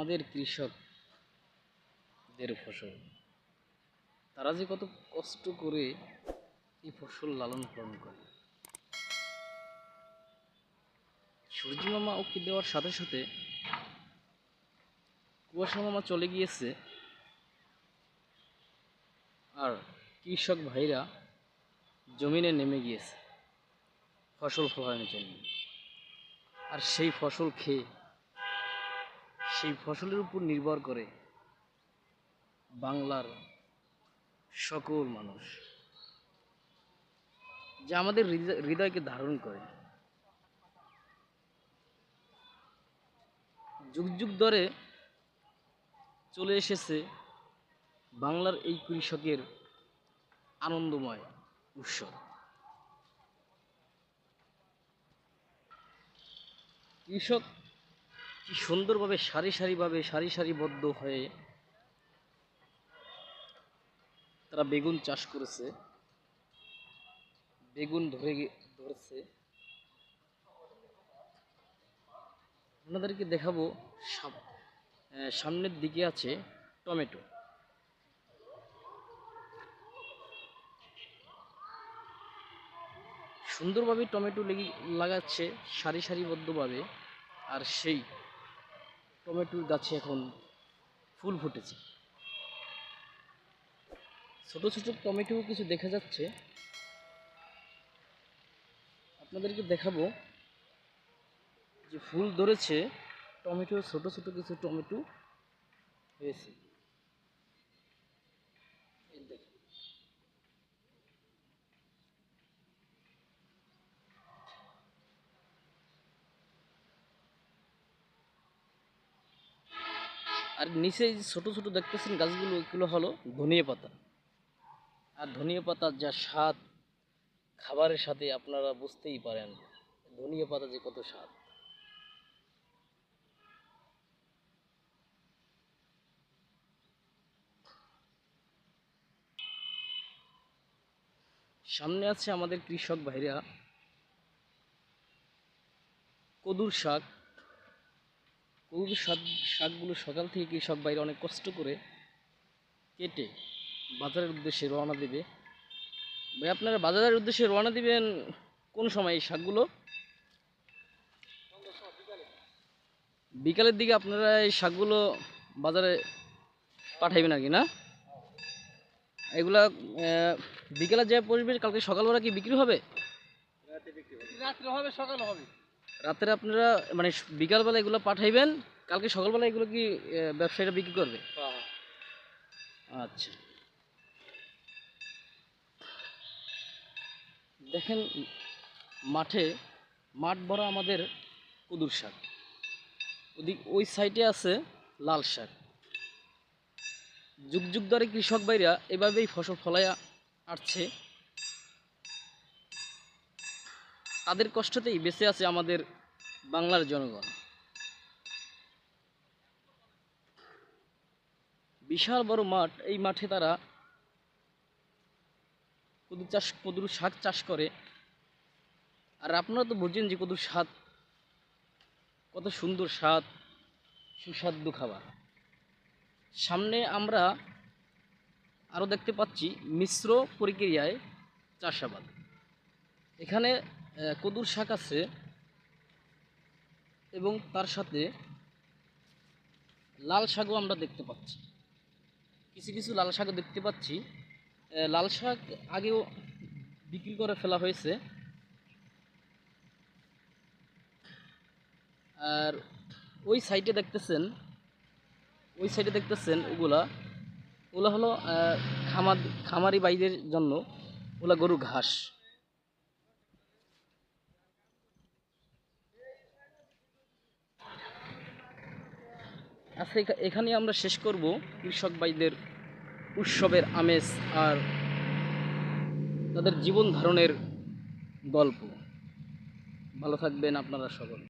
আমাদের কৃষকদের ফসল, তারা যে কত কষ্ট করে এই ফসল লালন পালন করে। সূর্য মামা ওকে দেওয়ার সাথে সাথে কুয়াশা মামা চলে গিয়েছে। আর কৃষক ভাইরা জমিনে নেমে গিয়েছে, ফসল ফলানোর জন্য। আর সেই ফসল খেয়ে সেই ফসলের উপর নির্ভর করে বাংলার সকল মানুষ যা আমাদের হৃদয়কে ধারণ করে। যুগ যুগ ধরে চলে এসেছে বাংলার এই কৃষকের আনন্দময় উৎসব। কৃষক কি সুন্দরভাবে সারি সারিভাবে, সারি সারিবদ্ধ হয়ে তারা বেগুন চাষ করেছে। বেগুন ধরে ধরেছে। আপনাদেরকে দেখাবো সাম- সামনের দিকে আছে টমেটো। সুন্দরভাবে টমেটো লেগে লাগাচ্ছে, সারি সারিবদ্ধভাবে। আর সেই টমেটোর গাছে এখন ফুল ফুটেছে। ছোট ছোট টমেটো কিছু দেখা যাচ্ছে। আপনাদেরকে দেখাবো যে ফুল ধরেছে, টমেটো, ছোট ছোট কিছু টমেটো হয়েছে এই দেখুন। আর নিচে ছোট ছোট দেখতেছেন গাছগুলো, এগুলো হলো ধনিয়া পাতা। আর ধনিয়া পাতার যা স্বাদ, খাবারের সাথে আপনারা বুঝতেই পারেন ধনিয়া পাতা যে কত স্বাদ। সামনে আছে আমাদের কৃষক ভাইরা। কদুর শাক। কদুর শাক, শাকগুলো সকাল থেকে কৃষক বাইরে অনেক কষ্ট করে কেটে বাজারের উদ্দেশ্যে রওনা দেবে। ভাই, আপনারা বাজারের উদ্দেশ্যে রওনা দিবেন কোন সময় এই শাকগুলো? বিকালের দিকে আপনারা এই শাকগুলো বাজারে পাঠাইবেন আর কি, না? এগুলা বিকালে যা পরিবেশ কালকে সকালবেলা কি বিক্রি হবে। রাত্রে হবে, সকাল হবে। রাত্রে আপনারা মানে বিকালবেলা এগুলো পাঠাইবেন কালকে সকালবেলা এগুলো কি ব্যবসায়ীরা বিক্রি করবে? আচ্ছা। দেখেন মাঠে মাঠ ভরা আমাদের কুদুর শাক। ওদিক ওই সাইডে আছে লাল শাক। যুগ যুগ ধরে কৃষক ভাইরা এভাবেই ফসল ফলাইয়া আসছে তাদের কষ্টতেই বেঁচে আছে আমাদের বাংলার জনগণ। বিশাল বড় মাঠ, এই মাঠে তারা কদু চাষ, কদুর শাক চাষ করে। আর আপনারা তো বুঝছেন যে কদুর স্বাদ কত সুন্দর স্বাদ সুস্বাদ্য খাবার। সামনে আমরা আরও দেখতে পাচ্ছি মিশ্র প্রক্রিয়ায় চাষাবাদ। এখানে কদুর শাক আছে এবং তার সাথে লাল শাকও আমরা দেখতে পাচ্ছি। কিছু কিছু লাল শাকও দেখতে পাচ্ছি। লাল শাক আগেও বিক্রি করে ফেলা হয়েছে। আর ওই সাইডে দেখতেছেন, ওই সাইডে দেখতেছেন ওগুলা। ওগুলো হলো খামার খামারি বাইদের জন্য ওগুলা গরু ঘাস। আচ্ছা এখানে আমরা শেষ করব কৃষক ভাইদের উৎসবের আমেজ আর তাদের জীবন ধারণের গল্প। ভালো থাকবেন আপনারা সকলে।